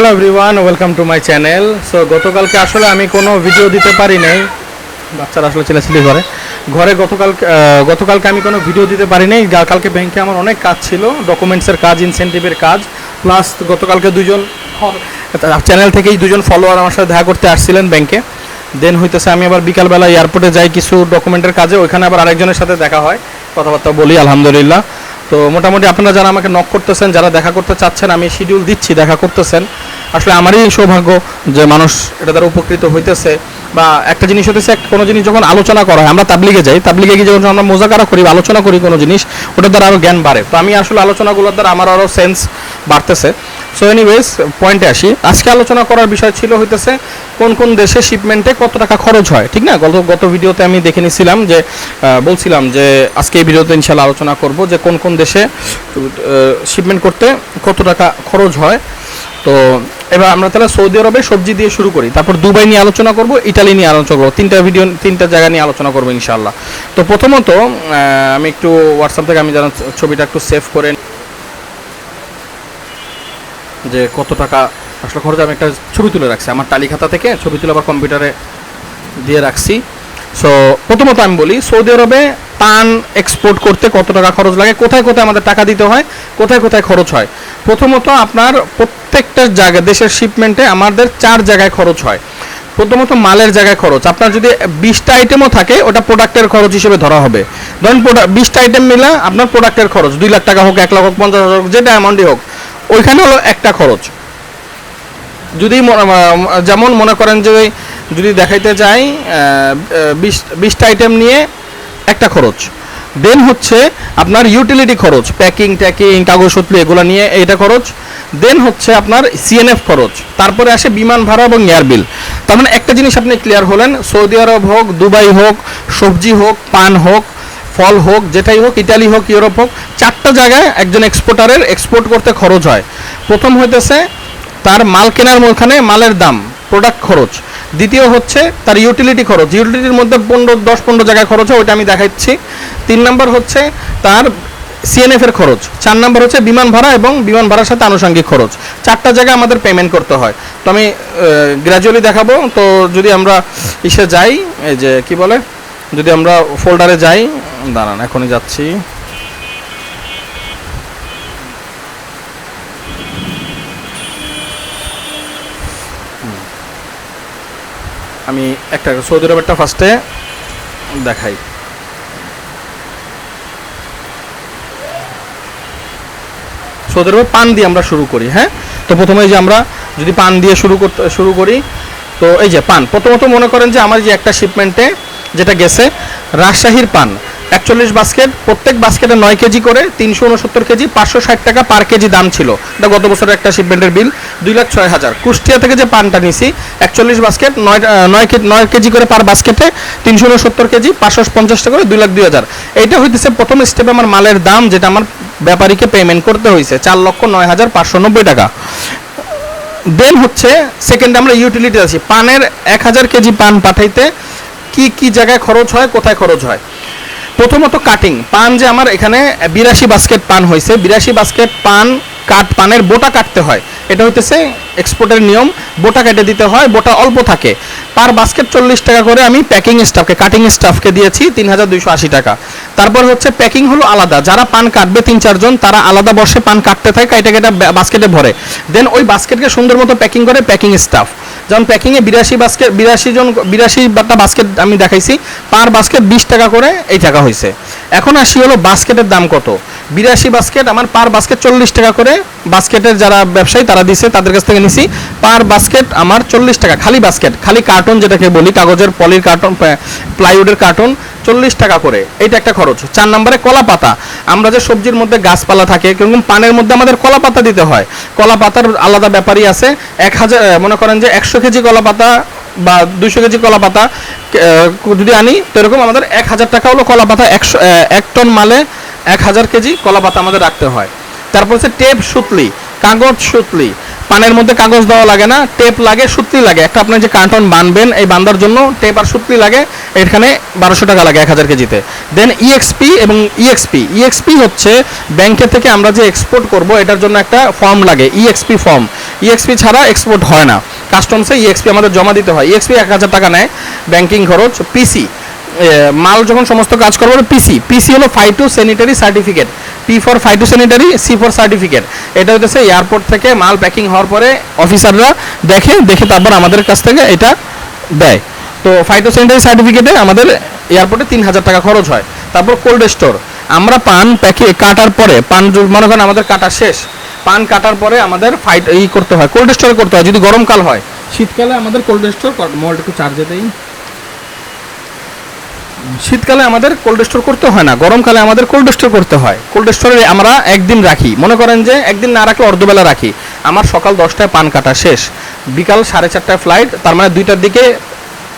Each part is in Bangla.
Hello everyone welcome to my channel so গতকালকে আসলে আমি কোনো ভিডিও দিতে পারি নাই। বাচ্চারা আসলে চিলাচিলি করে। ঘরে গতকাল গতকালকে আমি কোনো ভিডিও দিতে পারি নাই। কালকে ব্যাংকে আমার অনেক কাজ ছিল ডকুমেন্টসের কাজ ইনসেন্টিভের কাজ। প্লাস গতকালকে দুজন চ্যানেল থেকেই দুজন ফলোয়ার আমার সাথে দেখা করতে আসছিলেন ব্যাংকে। দেন হইতেছে আমি আবার বিকালবেলা এয়ারপোর্টে যাই কিছু ডকুমেন্টের কাজে। ওইখানে আবার আরেকজনের সাথে দেখা হয়। কথাবার্তা বলি, আলহামদুলিল্লাহ। তো মোটামুটি আপনারা যারা আমাকে নক করতেছেন, যারা দেখা করতে চাচ্ছেন, আমি শিডিউল দিচ্ছি দেখা করতেছেন। আসলে আমারই সৌভাগ্য যে মানুষ এটা দ্বারা উপকৃত হইতেছে বা একটা জিনিস হতেছে কোনো জিনিস যখন আলোচনা করা হয়, আমরা তাবলিগে যাই, তাবলিগে গিয়ে যখন আমরা মোজাকারা করি আলোচনা করি কোনো জিনিস, ওটার দ্বারা আরও জ্ঞান বাড়ে। তো আমি আসলে আলোচনাগুলোর দ্বারা আমার আরও সেন্স বাড়তেছে। সো এনিওয়েজ পয়েন্টে আসি। আজকে আলোচনা করার বিষয় ছিল হইতেছে কোন কোন দেশে শিপমেন্টে কত টাকা খরচ হয়, ঠিক না? গত গত ভিডিওতে আমি দেখে নিছিলাম যে বলছিলাম যে আজকে এই ভিডিওতে ইনশাল্লাহ আলোচনা করব যে কোন কোন দেশে শিপমেন্ট করতে কত টাকা খরচ হয়। তো এবার আমরা তাহলে সৌদি আরবে সবজি দিয়ে শুরু করি। তারপর দুবাই নিয়ে আলোচনা করব, ইটালি নিয়ে আলোচনা করব। তিনটা ভিডিও তিনটা জায়গা নিয়ে আলোচনা করব ইনশাল্লাহ তো প্রথমত আমি একটু হোয়াটসঅ্যাপ থেকে আমি যেন ছবিটা একটু সেভ করে। যে কত টাকা আসলে খরচ, আমি একটা ছবি তুলে রাখছি, আমার টালি খাতা থেকে ছবি তুলে আবার কম্পিউটারে দিয়ে রাখছি। সো প্রথমত আমি বলি, সৌদি আরবে পান এক্সপোর্ট করতে কত টাকা খরচ লাগে, কোথায় কোথায় আমাদের টাকা দিতে হয়, কোথায় কোথায় খরচ হয়? প্রথমত আপনার প্রত্যেকটা জায়গা, দেশের শিপমেন্টে আমাদের চার জায়গায় খরচ হয়। প্রথমত মালের জায়গায় খরচ। আপনার যদি বিশটা আইটেমও থাকে, ওটা প্রোডাক্টের খরচ হিসেবে ধরা হবে। ধরুন বিশটা আইটেম মিলে আপনার প্রোডাক্টের খরচ, দুই লাখ টাকা হোক, এক লাখ হোক, পঞ্চাশ হাজার হোক, যেটা অ্যামাউন্টই হোক। ওইখানে হলো একটা খরচ। যদি যেমন মনে করেন যে যদি দেখাইতে চাই বিশ, বিশটা আইটেম নিয়ে একটা খরচ। দেন হচ্ছে আপনার ইউটিলিটি খরচ প্যাকিং ট্যাকিং কাগজপত্র এগুলো নিয়ে এটা খরচ। দেন হচ্ছে আপনার সিএনএফ খরচ। তারপরে আসে বিমান ভাড়া এবং এয়ার বিল তার মানে একটা জিনিস আপনি ক্লিয়ার হলেন, সৌদি আরব হোক, দুবাই হোক, সবজি হোক, পান হোক ফল হোক, যেটাই হোক, ইটালি হোক, ইউরোপ হোক, চারটা জায়গায় একজন এক্সপোর্টারের এক্সপোর্ট করতে খরচ হয়। প্রথম হইতেছে তার মাল কেনার ওখানে মালের দাম প্রোডাক্ট খরচ। দ্বিতীয় হচ্ছে তার ইউটিলিটি খরচ। ইউটিলিটির মধ্যে পনেরো, দশ, পনেরো জায়গায় খরচ হয়, ওইটা আমি দেখাচ্ছি। তিন নম্বর হচ্ছে তার সিএনএফ এর খরচ। চার নম্বর হচ্ছে বিমান ভাড়া এবং বিমান ভাড়ার সাথে আনুষঙ্গিক খরচ। চারটা জায়গায় আমাদের পেমেন্ট করতে হয়। তো আমি গ্র্যাজুয়ালি দেখাবো। তো যদি আমরা ইসে যাই, এই যে কি বলে, যদি আমরা ফোল্ডারে যাই দাঁড়ান, এখনই যাচ্ছি। আমি একটা সৌদি আরবেরটা ফার্স্টে দেখাই। সৌদি আরবে পান দিয়ে আমরা শুরু করি হ্যাঁ? তো প্রথমে যে আমরা যদি পান দিয়ে শুরু করতে, শুরু করি, তো এই যে পান। প্রথমত মনে করেন যে আমার যে একটা শিপমেন্টে যেটা গেছে, রাজশাহীর পান। একচল্লিশ বাস্কেট প্রত্যেক বাস্কেটে নয় কেজি করে তিনশো উনসত্তর কেজি, পাঁচশো ষাট টাকা পার কেজি দাম ছিল। এটা গত বছরের একটা শিপমেন্টের বিল দুই লাখ ছয় হাজার। কুষ্টিয়া থেকে যে পানটা নিছি, একচল্লিশ বাস্কেট নয় নয় কেজি নয় কেজি করে পার বাস্কেটে তিনশো উনসত্তর কেজি, পাঁচশো পঞ্চাশ টাকা করে দুই লাখ দুই হাজার। এইটা হইতেছে প্রথম স্টেপে আমার মালের দাম, যেটা আমার ব্যাপারীকে পেমেন্ট করতে হয়েছে চার লক্ষ নয় হাজার পাঁচশো নব্বই টাকা। দেন হচ্ছে সেকেন্ড আমরা ইউটিলিটি আছি। পানের এক হাজার কেজি পান পাঠাইতে কি কি জায়গায় খরচ হয়, কোথায় খরচ হয়? প্রথমত কাটিং পান যে আমার এখানে বিরাশি বাস্কেট পান হয়েছে। বিরাশি বাস্কেট পান কাট পানের বোটা কাটতে হয়। এটা হইতেছে এক্সপোর্টের নিয়ম, বোটা কেটে দিতে হয়, বোটা অল্প থাকে। পার বাস্কেট চল্লিশ টাকা করে আমি প্যাকিং স্টাফকে, কাটিং স্টাফকে দিয়েছি তিন হাজার দুইশো আশি টাকা। তারপর হচ্ছে প্যাকিং হলো আলাদা। যারা পান কাটবে তিন চারজন তারা আলাদা বসে পান কাটতে থাকে কাইটা কেটে বাস্কেটে ভরে। দেন ওই বাস্কেটকে সুন্দর মতো প্যাকিং করে প্যাকিং স্টাফ। যেমন প্যাকিংয়ে বিরাশি বাস্কেট বিরাশি জন বিরাশি বাটা বাস্কেট আমি দেখাইছি, পার বাস্কেট বিশ টাকা করে এই টাকা হয়েছে এখন আসি হলো বাস্কেটের দাম কত। বিরাশি বাস্কেট, আমার পার বাস্কেট চল্লিশ টাকা করে বাস্কেটের যারা ব্যবসায়ী, তারা দিছে, তাদের কাছ থেকে নিছি পার বাস্কেট আমার চল্লিশ টাকা, খালি বাস্কেট খালি কার্টন যেটাকে বলি, কাগজের পলির কার্টন প্লাইউডের কার্টন চল্লিশ টাকা করে, এইটা একটা খরচ। চার নম্বরে কলা পাতা, আমরা যে সবজির মধ্যে গাছপালা থাকে, কীরকম পানের মধ্যে আমাদের কলা পাতা দিতে হয়। কলা পাতার আলাদা ব্যাপারই আছে, এক হাজার মনে করেন যে একশো কেজি কলা পাতা বা দুইশো কেজি কলা পাতা যদি আনি, তো এরকম আমাদের এক হাজার টাকা হলো কলা পাতা, একশো এক টন মালে এক হাজার কেজি কলা পাতা আমাদের রাখতে হয়। তারপর হচ্ছে টেপ সুতলি, কাগজ সুতলি পানের মধ্যে কাগজ দেওয়া লাগে না টেপ লাগে সুতলি লাগে। একটা আপনি যে কার্টন বানবেন, এই বান্দার জন্য টেপ আর সুতলি লাগে, এখানে বারোশো টাকা লাগে, এক হাজার কেজিতে। দেন ইএক্সপি এবং E ইএক্সপি ইএক্সপি হচ্ছে ব্যাংকের থেকে আমরা যে এক্সপোর্ট করব, এটার জন্য একটা ফর্ম লাগে E ইএক্সপি ফর্ম ইএক্সপি ছাড়া এক্সপোর্ট হয় না। কাস্টমসে ইএক্সপি আমাদের জমা দিতে হয়। ইএক্সপি এক হাজার টাকা নেয় ব্যাংকিং খরচ পিসি মাল যখন সমস্ত কাজ করব পিসি পিসি হলো phyto sanitary certificate P for phyto sanitary C for certificate এটা হচ্ছে এয়ারপোর্ট থেকে মাল প্যাকিং হওয়ার পরে অফিসাররা দেখে দেখে তারপর আমাদের কাছ থেকে এটা দেয়। তো ফাইটো স্যানিটারি সার্টিফিকেটে আমাদের এয়ারপোর্টে তিন হাজার টাকা খরচ হয়। তারপর কোল্ড স্টোর আমরা পান প্যাকে, কাটার পরে, পান মনে করেন আমাদের কাটা শেষ। পান কাটার পরে আমাদের ফাইট ই করতে হয় কোল্ড স্টোরে করতে হয়, যদি গরমকাল হয়। শীতকালে আমাদের কোল্ড স্টোর মল্ট একটু চার্জে দেই। শীতকালে আমাদের কোল্ড স্টোর করতে হয় না, গরমকালে আমাদের কোল্ড স্টোর করতে হয়। কোল্ড স্টোরে আমরা একদিন রাখি। মনে করেন যে একদিন না রাখলে অর্ধবেলা রাখি। আমার সকাল দশটায় পান কাটা শেষ। বিকাল সাড়ে চারটায় ফ্লাইট তার মানে দুইটার দিকে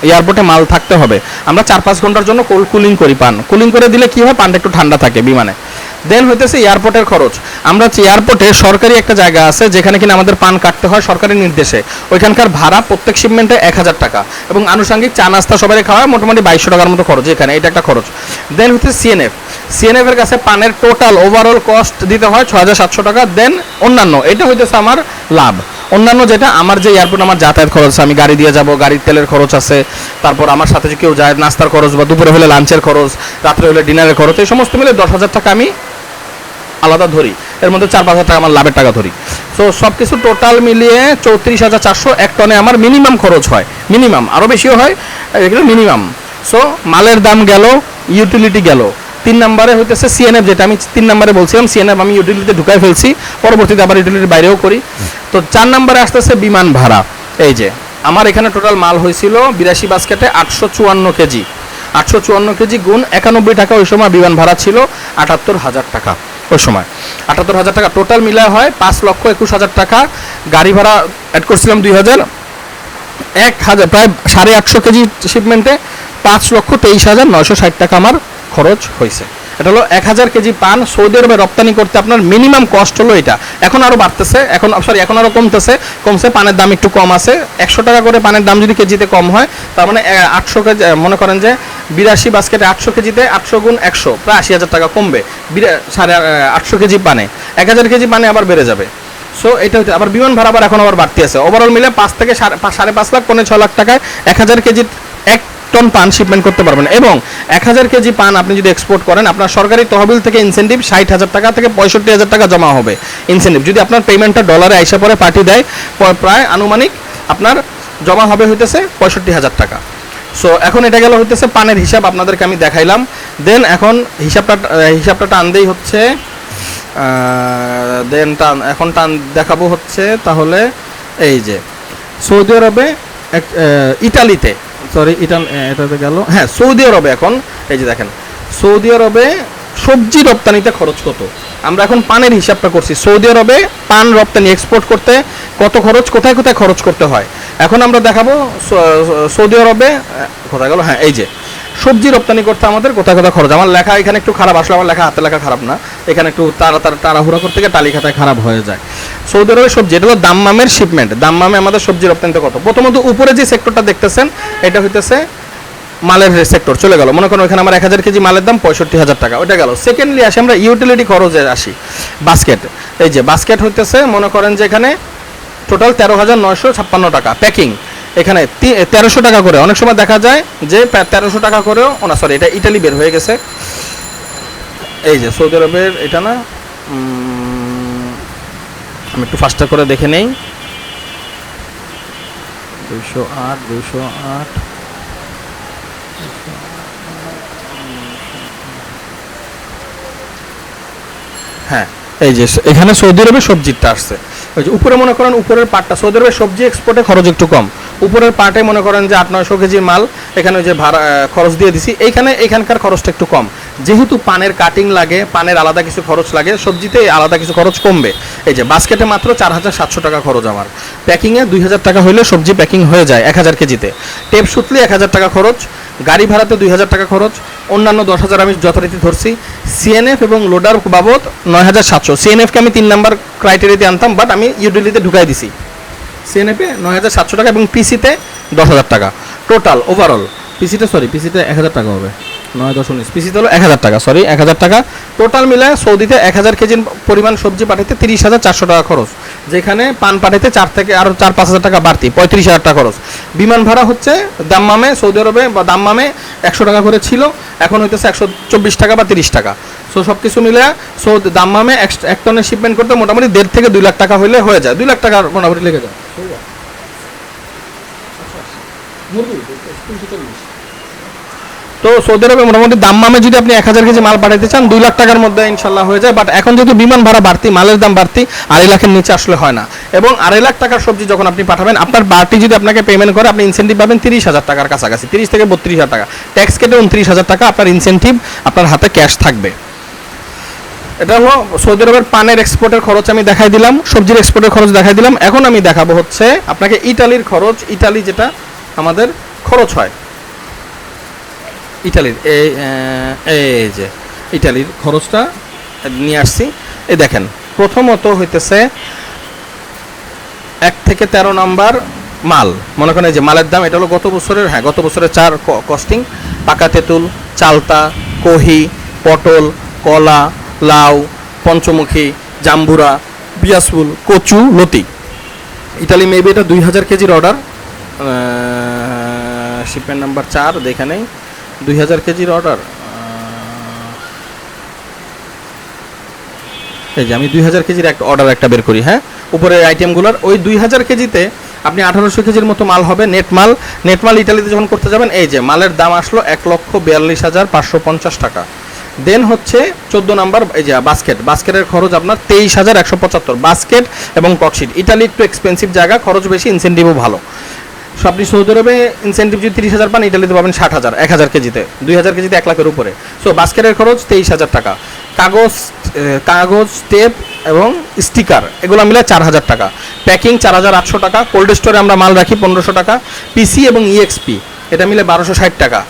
এয়ারপোর্টে মাল থাকতে হবে। আমরা চার পাঁচ ঘণ্টার জন্য কোল্ড কুলিং করি পান। কুলিং করে দিলে কি হয়? পানটা একটু ঠান্ডা থাকে বিমানে। দেন হইতেছে এয়ারপোর্টের খরচ। আমরা হচ্ছে এয়ারপোর্টে সরকারি একটা জায়গা আছে যেখানে কিনা আমাদের পান কাটতে হয় সরকারি নির্দেশে। ওইখানকার ভাড়া প্রত্যেক শিপমেন্টে এক হাজার টাকা এবং আনুষঙ্গিক চা নাস্তা সবাই খাওয়া মোটামুটি বাইশশো টাকার মতো খরচ এখানে এটা একটা খরচ। দেন হচ্ছে সিএনএফ সিএনএফ এর কাছে পানের টোটাল ওভারঅল কস্ট দিতে হয় ছ হাজার সাতশো টাকা দেন অন্যান্য এটা হইতেছে আমার লাভ। অন্যান্য যেটা আমার যে এয়ারপোর্ট আমার যাতায়াত খরচ আছে, আমি গাড়ি দিয়ে যাব গাড়ির তেলের খরচ আছে তারপর আমার সাথে যে কেউ যায় নাস্তার খরচ বা দুপুরে হলে লাঞ্চের খরচ রাত্রে হলে ডিনারের খরচ এই সমস্ত মিলে দশ হাজার টাকা আমি আলাদা ধরি। এর মধ্যে চার পাঁচ হাজার টাকা আমার লাভের টাকা ধরি। সো সব কিছু টোটাল মিলিয়ে চৌত্রিশ হাজার চারশো এক টনে আমার মিনিমাম খরচ হয়। মিনিমাম আরও বেশিও হয়, এগুলো মিনিমাম সো মালের দাম গেল ইউটিলিটি গেল। তিন নম্বরে হইতেছে সিএনএফ যেটা আমি তিন নম্বরে বলছিলাম সিএনএফ আমি ইউটিলিটিতে ঢুকাই ফেলছি। পরবর্তীতে আবার ইউটিলিটির বাইরেও করি। তো চার নম্বরে আসতেছে বিমান ভাড়া। এই যে, আমার এখানে টোটাল মাল হয়েছিল বিরাশি বাস্কেটে আটশো চুয়ান্ন কেজি। আটশো চুয়ান্ন কেজি গুণ একানব্বই টাকা ওই সময় বিমান ভাড়া ছিল আটাত্তর হাজার টাকা। ওই সময়। আটাত্তর হাজার টাকা টোটাল মিলায় হয় পাঁচ লক্ষ একুশ হাজার টাকা। গাড়ি ভাড়া অ্যাড করছিলাম দুই হাজার। এক হাজার, প্রায় সাড়ে আটশো কেজি শিপমেন্টে পাঁচ লক্ষ তেইশ হাজার নয়শো ষাট টাকা আমার খরচ হয়েছে। এটা হলো এক হাজার কেজি পান সৌদি আরবে রপ্তানি করতে আপনার মিনিমাম কস্ট হলো এটা। এখন আরও বাড়তেছে, এখন সরি এখন আরও কমতেছে। কমছে, পানের দাম একটু কম আছে। একশো টাকা করে পানের দাম যদি কেজিতে কম হয়, তার মানে আটশো কেজি, মনে করেন যে বিরাশি বাস্কেটে আটশো কেজিতে আটশো গুণ একশো, প্রায় আশি হাজার টাকা কমবে। সাড়ে আটশো কেজি পানে। এক হাজার কেজি পানে আবার বেড়ে যাবে। সো এটা হচ্ছে, আবার বিমান ভাড়া আবার এখন আবার বাড়তি আছে। ওভারঅল মিলে পাঁচ থেকে সাড়ে পাঁচ লাখ, পৌনে ছ লাখ টাকায় এক হাজার কেজি এক টন পান শিপমেন্ট করতে পারবেন। এবং এক হাজার কেজি পান আপনি যদি এক্সপোর্ট করেন, আপনার সরকারি তহবিল থেকে ইনসেন্টিভ ষাট হাজার টাকা থেকে পঁয়ষট্টি হাজার টাকা জমা হবে ইনসেন্টিভ যদি আপনার পেমেন্টটা ডলারে আইসা পরে পাঠিয়ে দেয় প্রায় আনুমানিক আপনার জমা হবে হইতেছে পঁয়ষট্টি হাজার টাকা। সো এখন এটা গেল হইতেছে পানের হিসাব, আপনাদেরকে আমি দেখাইলাম। দেন এখন হিসাবটা হিসাবটা টানদেই হচ্ছে। দেন টান, এখন টান দেখাবো হচ্ছে তাহলে এই যে, সৌদি আরবে ইটালিতে সরি ইটাল এটাতে গেল। হ্যাঁ সৌদি আরবে এখন, এই যে দেখেন, সৌদি আরবে সবজি রপ্তানিতে খরচ কত? আমরা এখন পানের হিসাবটা করছি। সৌদি আরবে পান রপ্তানি এক্সপোর্ট করতে কত খরচ? কোথায় কোথায় খরচ করতে হয়? এখন আমরা দেখাবো সৌদি আরবে কোথায় গেল? হ্যাঁ এই যে। সবজি রপ্তানি করতে আমাদের, কোথায় কোথায় খরচ? আমার লেখা এখানে একটু খারাপ, আসলে আমার লেখা হাতে লেখা খারাপ না। এখানে একটু তাড়া তাড়া তাড়াহুড়া করতে গিয়ে টালি খারাপ হয়ে যায়। সৌদি আরবের সবজি, এটা হলো দাম্মামের শিপমেন্ট দাম্মামে আমাদের সবজি রপ্তানিতে কত? প্রথমত উপরে যে সেক্টরটা দেখতেছেন, এটা হইতেছে মালের সেক্টর চলে গেল। মনে করেন ওখানে আমার এক হাজার কেজি মালের দাম পঁয়ষট্টি হাজার টাকা ওটা গেল। সেকেন্ডলি আসি আমরা ইউটিলিটি খরচে আসি। বাস্কেট এই যে বাস্কেট হইতেছে, মনে করেন যে এখানে টোটাল তেরো হাজার নয়শো ছাপ্পান্ন টাকা। প্যাকিং। এখানে তেরোশো টাকা করে। অনেক সময় দেখা যায় যে তেরোশো টাকা করেও না সরি এটা ইটালি বের হয়ে গেছে। এই যে সৌদি আরবের এটা না আমি একটু ফাস্টার করে দেখে নেই। দুইশো আট দুইশো আট হ্যাঁ এই যে এখানে সৌদি আরবে সবজিটা আসছে। ওই যে উপরে মনে করেন উপরের পাটটা, সৌদি আরবে সবজি এক্সপোর্টে খরচ একটু কম। উপরের পার্টে মনে করেন যে আট নয়শো কেজি মাল, এখানে ওই যে ভাড়া খরচ দিয়ে দিছি। এইখানে এখানকার খরচটা একটু কম। যেহেতু পানের কাটিং লাগে, পানের আলাদা কিছু খরচ লাগে সবজিতে আলাদা কিছু খরচ কমবে। এই যে, বাস্কেটে মাত্র চার হাজার সাতশো টাকা খরচ আমার। প্যাকিংয়ে দুই হাজার টাকা হলে সবজি প্যাকিং হয়ে যায় এক হাজার কেজিতে। টেপ সুতলি এক হাজার টাকা খরচ, গাড়ি ভাড়াতে দুই হাজার টাকা খরচ, অন্যান্য দশ হাজার আমি যথারীতি ধরছি। সিএনএফ এবং লোডার বাবদ নয় হাজার সাতশো। সিএনএফকে আমি তিন নাম্বার ক্রাইটেরিয়াতে আনতাম বাট আমি ইউটিলিতে ঢুকাই দিছি। সিএনএফে নয় হাজার সাতশো টাকা এবং পিসিতে দশ হাজার টাকা। টোটাল ওভারঅল পিসিটা সরি পিসিটা এক হাজার টাকা হবে। নয় দশ উনিশ। পিসিতে হলো এক হাজার টাকা সরি এক হাজার টাকা। টোটাল মিলে সৌদিতে এক হাজার কেজির পরিমাণ সবজি পাঠাইতে তিরিশ হাজার চারশো টাকা খরচ। যেখানে পান পাঠাইতে চার থেকে আরও চার পাঁচ হাজার টাকা বাড়তি, পঁয়ত্রিশ হাজার টাকা খরচ। বিমান ভাড়া হচ্ছে দাম্মামে, সৌদি আরবে, বা দাম্মামে একশো টাকা করে ছিল। এখন হইতেছে একশো চব্বিশ টাকা বা তিরিশ টাকা। সো সব কিছু মিলে সো দাম্মামে এক টনের শিপমেন্ট করতে মোটামুটি দেড় থেকে দুই লাখ টাকা হলে হয়ে যায়। দুই লাখ টাকা মোটামুটি লেগে যায়। তো সৌদি আরবে মোটামুটি দাম মামে যদি আপনি এক হাজার কেজি মাল পাঠাতে চান, দুই লাখ টাকার মধ্যে ইনশাল্লাহ হয়ে যায়। বাট এখন যেহেতু বিমান ভাড়া বাড়তি, মালের দাম বাড়তি, আড়াই লাখের নিচে আসলে হয় না। এবং আড়াই লাখ টাকার সবজি যখন আপনি পাঠাবেন, আপনার বাড়তি যদি আপনাকে পেমেন্ট করে, আপনি ইনসেন্টিভ পাবেন তিরিশ হাজার টাকার কাছাকাছি, তিরিশ থেকে বত্রিশ হাজার টাকা। ট্যাক্স কেটে উনত্রিশ হাজার টাকা আপনার ইনসেন্টিভ আপনার হাতে ক্যাশ থাকবে। এটা হলো সৌদি আরবের পানের এক্সপোর্টের খরচ আমি দেখাই দিলাম, সবজির এক্সপোর্টের খরচ দেখাই দিলাম। এখন আমি দেখাবো হচ্ছে আপনাকে ইটালির খরচ, ইটালি যেটা আমাদের খরচ হয়। ইটালির এই যে, ইটালির খরচটা নিয়ে আসছি। এই দেখেন, প্রথমত হইতেছে এক থেকে তেরো নাম্বার মাল। মনে করেন যে মালের দাম, এটা হলো গত বছরের হ্যাঁ গত বছরের চার কস্টিং পাকা তেঁতুল, চালতা, কহি, পটল, কলা, লাউ, পঞ্চমুখী, জাম্বুরা পিয়াসফুল কচু, লতি। ইটালি মেবি এটা দুই হাজার কেজির অর্ডার শিপমেন্ট নাম্বার চার, দেখে নেই। দুই হাজার কেজির অর্ডার এই যে আমি দুই হাজার কেজির একটা অর্ডার একটা বের করি হ্যাঁ? উপরের আইটেমগুলোর ওই দুই হাজার কেজিতে আপনি আঠারোশো কেজির মতো মাল হবে নেট মাল। নেট মাল ইটালিতে যখন করতে যাবেন, এই যে মালের দাম আসলো এক লক্ষ বিয়াল্লিশ হাজার পাঁচশো পঞ্চাশ টাকা। দেন হচ্ছে চোদ্দ নাম্বার, এই যে বাস্কেট বাস্কেটের খরচ আপনার তেইশ হাজার একশো পঁচাত্তর। বাস্কেট এবং টকশিট ইটালি একটু এক্সপেন্সিভ জায়গা, খরচ বেশি ইনসেন্টিভও ভালো। সো আপনি সৌদি আরবে ইনসেন্টিভ যদি তিরিশ হাজার পান, ইটালিতে পাবেন ষাট হাজার, এক হাজার কেজিতে। দুই হাজার কেজিতে এক লাখের উপরে। সো বাস্কেটের খরচ তেইশ হাজার টাকা। কাগজ কাগজ, টেপ এবং স্টিকার, এগুলো মিলে চার হাজার টাকা। প্যাকিং চার হাজার আটশো টাকা, কোল্ড স্টোরে আমরা মাল রাখি পনেরোশো টাকা, পিসি এবং ইএক্সপি এটা মিলে বারোশো ষাট টাকা।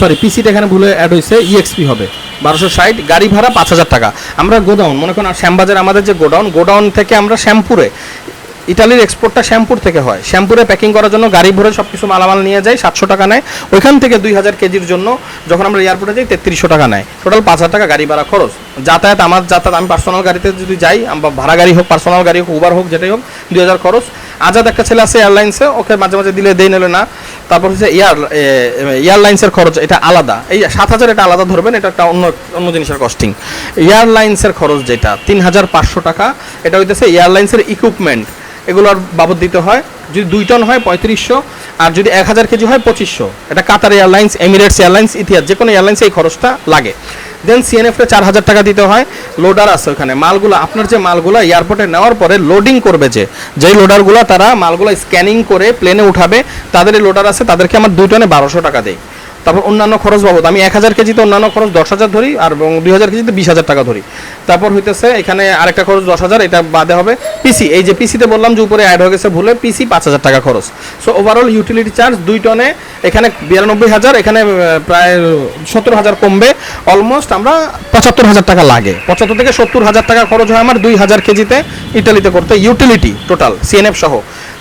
সরি পিসিটা এখানে ভুলে অ্যাড হয়েছে ইএক্সপি হবে। বারোশো ষাট, গাড়ি ভাড়া পাঁচ হাজার টাকা। আমরা গোডাউন, মনে করেন শ্যামবাজার আমাদের যে গোডাউন গোডাউন থেকে আমরা শ্যামপুরে ইটালির এক্সপোর্টটা শ্যাম্পুর থেকে হয়। শ্যাম্পুরে প্যাকিং করার জন্য গাড়ি ভরে সব কিছু মালামাল নিয়ে যায়, সাতশো টাকা নেয়। ওইখান থেকে দুই হাজার কেজির জন্য যখন আমরা এয়ারপোর্টে যাই, তেত্রিশশো টাকা নেয়। টোটাল পাঁচ হাজার টাকা গাড়ি ভাড়া খরচ। যাতায়াত আমার যাতায়াত আমি পার্সোনাল গাড়িতে যদি যাই বা ভাড়া গাড়ি হোক পার্সোনাল গাড়ি হোক উবার হোক, যেটাই হোক, দুই হাজার খরচ। আজাদ একটা ছেলে আছে এয়ারলাইন্সে ওকে মাঝে মাঝে দিলে দেই নিলে না। তারপর হচ্ছে এয়ার এয়ারলাইন্সের খরচ, এটা আলাদা। এই সাত হাজার এটা আলাদা ধরবেন, এটা একটা অন্য অন্য জিনিসের কস্টিং এয়ারলাইন্সের খরচ যেটা, তিন হাজার পাঁচশো টাকা। এটা হইতেছে এয়ারলাইন্সের ইকুইপমেন্ট এগুলোর বাবদ দিতে হয়। যদি দুই টন হয় পঁয়ত্রিশশো, আর যদি এক হাজার কেজি হয় পঁচিশশো। এটা কাতার এয়ারলাইন্স, এমিরেটস এয়ারলাইন্স, ইতিহাস, যে কোনো এয়ারলাইন্সে এই খরচটা লাগে। দেন সিএনএফে চার হাজার টাকা দিতে হয়। লোডার আছে ওখানে। মালগুলো, আপনার যে মালগুলো এয়ারপোর্টে নেওয়ার পরে লোডিং করবে যে, যেই লোডারগুলো তারা মালগুলো স্ক্যানিং করে প্লেনে উঠাবে, তাদের লোডার আছে, তাদেরকে আমার দুই টনে বারোশো টাকা দেয়। তারপর অন্যান্য খরচ বাবদ, আমি এক হাজার কেজিতে অন্যান্য খরচ দশ হাজার ধরি আর এবং দুই হাজার কেজিতে বিশ হাজার টাকা ধরি। তারপর হইতেছে এখানে আরেকটা খরচ দশ হাজার, এটা বাদে হবে পিসি এই যে পিসিতে বললাম যে উপরে অ্যাড হয়ে গেছে ভুলে পিসি পাঁচ হাজার টাকা খরচ। সো ওভারঅল ইউটিলিটি চার্জ দুই টনে, এখানে বিরানব্বই হাজার, এখানে প্রায় সত্তর হাজার কমবে। অলমোস্ট আমরা পঁচাত্তর হাজার টাকা লাগে। পঁচাত্তর থেকে সত্তর হাজার টাকা খরচ হয় আমার দুই হাজার কেজিতে ইটালিতে করতে ইউটিলিটি টোটাল সিএনএফ সহ।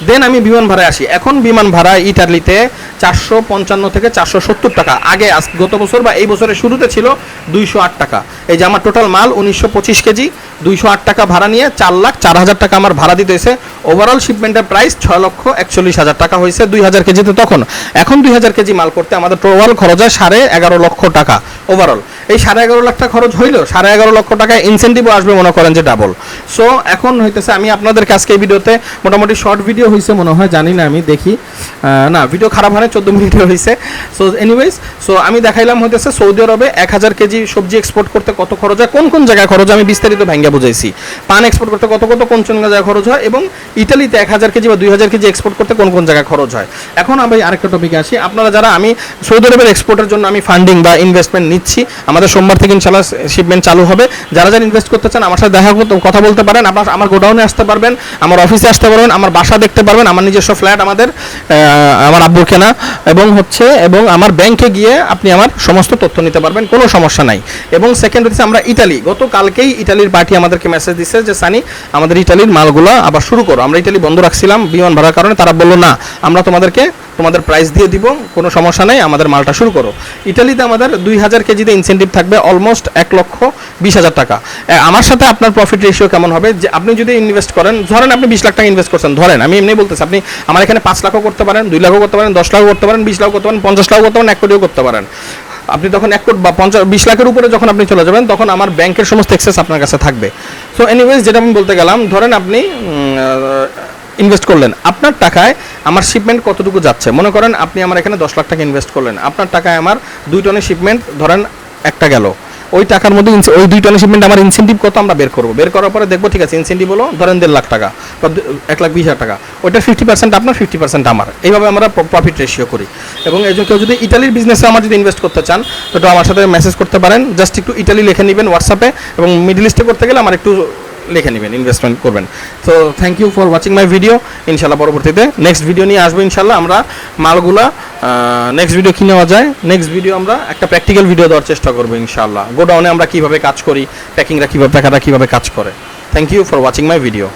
দেন আমি বিমান ভাড়ায় আসি। এখন বিমান ভাড়া ইটালিতে চারশো পঞ্চান্ন থেকে চারশো সত্তর টাকা। আগে গত বছর বা এই বছরের শুরুতে ছিল দুইশো আট টাকা। এই যে আমার টোটাল মাল উনিশশো পঁচিশ কেজি, দুইশো আট টাকা ভাড়া নিয়ে চার লাখ চার হাজার টাকা আমার ভাড়া দিতে হয়েছে ওভারঅল শিপমেন্টের প্রাইস ছয় লক্ষ একচল্লিশ হাজার টাকা হয়েছে দুই হাজার কেজিতে তখন। এখন দুই হাজার কেজি মাল করতে আমাদের টোটাল খরচ হয় সাড়ে এগারো লক্ষ টাকা ওভারঅল এই সাড়ে এগারো লাখ টাকা খরচ হইল, সাড়ে এগারো লক্ষ টাকায় ইনসেন্টিভও আসবে মনে করেন যে ডাবল সো এখন হইতেছে আমি আপনাদের কাছে এই ভিডিওতে মোটামুটি শর্ট ভিডিও হয়েছে মনে হয়, জানি না আমি, দেখি। না ভিডিও খারাপ হয় চোদ্দ মিনিটের হয়েছে সো এনিওয়েজ সো আমি দেখাইলাম হইতেছে সৌদি আরবে এক হাজার কেজি সবজি এক্সপোর্ট করতে কত খরচ হয়, কোন কোন জায়গায় খরচ আমি বিস্তারিত ভেঙ্গে বুঝাইছি। পান এক্সপোর্ট করতে কত কত, কোন কোন জায়গায় খরচ হয়, এবং ইটালিতে এক হাজার কেজি বা দুই হাজার কেজি এক্সপোর্ট করতে কোন কোন জায়গায় খরচ হয়। এখন আমি আরেকটা টপিকে আসি। আপনারা যারা, আমি সৌদি আরবের এক্সপোর্টের জন্য আমি ফান্ডিং বা ইনভেস্টমেন্ট নিচ্ছি, আমাদের সোমবার থেকে ইনশাল্লাহ শিপমেন্ট চালু হবে। যারা যারা ইনভেস্ট করতে চান, আমার সাথে দেখা কথা বলতে পারেন, আপনার আমার গোডাউনে আসতে পারবেন, আমার অফিসে আসতে পারবেন, আমার বাসা দেখতে পারবেন, আমার নিজস্ব ফ্ল্যাট আমাদের আমার আব্বুর কেনা, এবং হচ্ছে, এবং আমার ব্যাংকে গিয়ে আপনি আমার সমস্ত তথ্য নিতে পারবেন, কোনো সমস্যা নাই। এবং সেকেন্ড হচ্ছে আমরা ইটালি, গতকালকেই ইটালির পার্টি আমাদেরকে মেসেজ দিচ্ছে যে, সানি, আমাদের ইটালির মালগুলো আবার শুরু করো। আমরা ইটালি বন্ধ রাখছিলাম বিমান ভাড়ার কারণে, তারা বলল, না, আমরা তোমাদেরকে তোমাদের প্রাইস দিয়ে দিব, কোনো সমস্যা নেই, আমাদের মালটা শুরু করো। ইটালিতে আমাদের দুই হাজার কেজিতে ইনসেন্টিভ থাকবে অলমোস্ট এক লক্ষ বিশ হাজার টাকা। আমার সাথে আপনার প্রফিট রেশিও কেমন হবে? যে, আপনি যদি ইনভেস্ট করেন, ধরেন আপনি বিশ লাখ টাকা ইনভেস্ট করছেন, ধরেন, আমি এমনি বলতেছি, আপনি আমার এখানে পাঁচ লাখও করতে পারেন, দুই লাখও করতে পারেন, দশ লাখও করতে পারেন, বিশ লাখও করতে পারেন, পঞ্চাশ লাখও করতে পারেন, এক কোটিও করতে পারেন। আপনি তখন এক কোটি বা পঞ্চাশ, বিশ লাখের উপরে যখন আপনি চলে যাবেন, তখন আমার ব্যাংকের সমস্ত এক্সেস আপনার কাছে থাকবে। সো এনিওয়েজ যেটা আমি বলতে গেলাম, ধরেন আপনি ইনভেস্ট করলেন। আপনার টাকায় আমার শিপমেন্ট কতটুকু যাচ্ছে? মনে করেন আপনি আমার এখানে দশ লাখ টাকা ইনভেস্ট করলেন। আপনার টাকায় আমার দুই টনের শিপমেন্ট ধরেন একটা গেল। ওই টাকার মধ্যে ওই দুই টনের শিপমেন্ট আমার ইনসেন্টিভ কত আমরা বের করব? বের করার পরে দেখব, ঠিক আছে ইনসেন্টিভ হলো ধরেন দেড় লাখ টাকা বা এক লাখ বিশ হাজার টাকা। ওইটা ফিফটি পার্সেন্ট আপনার ফিফটি পার্সেন্ট আমার। এইভাবে আমরা প্রফিট রেশিও করি। এবং এই কেউ যদি ইটালির বিজনেসে আমার যদি ইনভেস্ট করতে চান, তো আমার সাথে মেসেজ করতে পারেন। জাস্ট একটু ইটালি লিখে নেবেন হোয়াটসঅ্যাপে এবং মিডল ইস্টে করতে গেলে আমার একটু লিখে নেবেন ইনভেস্টমেন্ট করবেন। তো thank you for watching my video ইনশাল্লাহ পরবর্তীতে নেক্সট ভিডিও নিয়ে আসব ইনশাল্লাহ। আমরা মালগুলা নেক্সট ভিডিও কী নেওয়া যায়? নেক্সট ভিডিও আমরা একটা প্র্যাকটিক্যাল ভিডিও দেওয়ার চেষ্টা করব ইনশাল্লাহ। গোডাউনে আমরা কীভাবে কাজ করি প্যাকিংরা কীভাবে, প্যাকাররা কীভাবে কাজ করে। Thank you for watching my video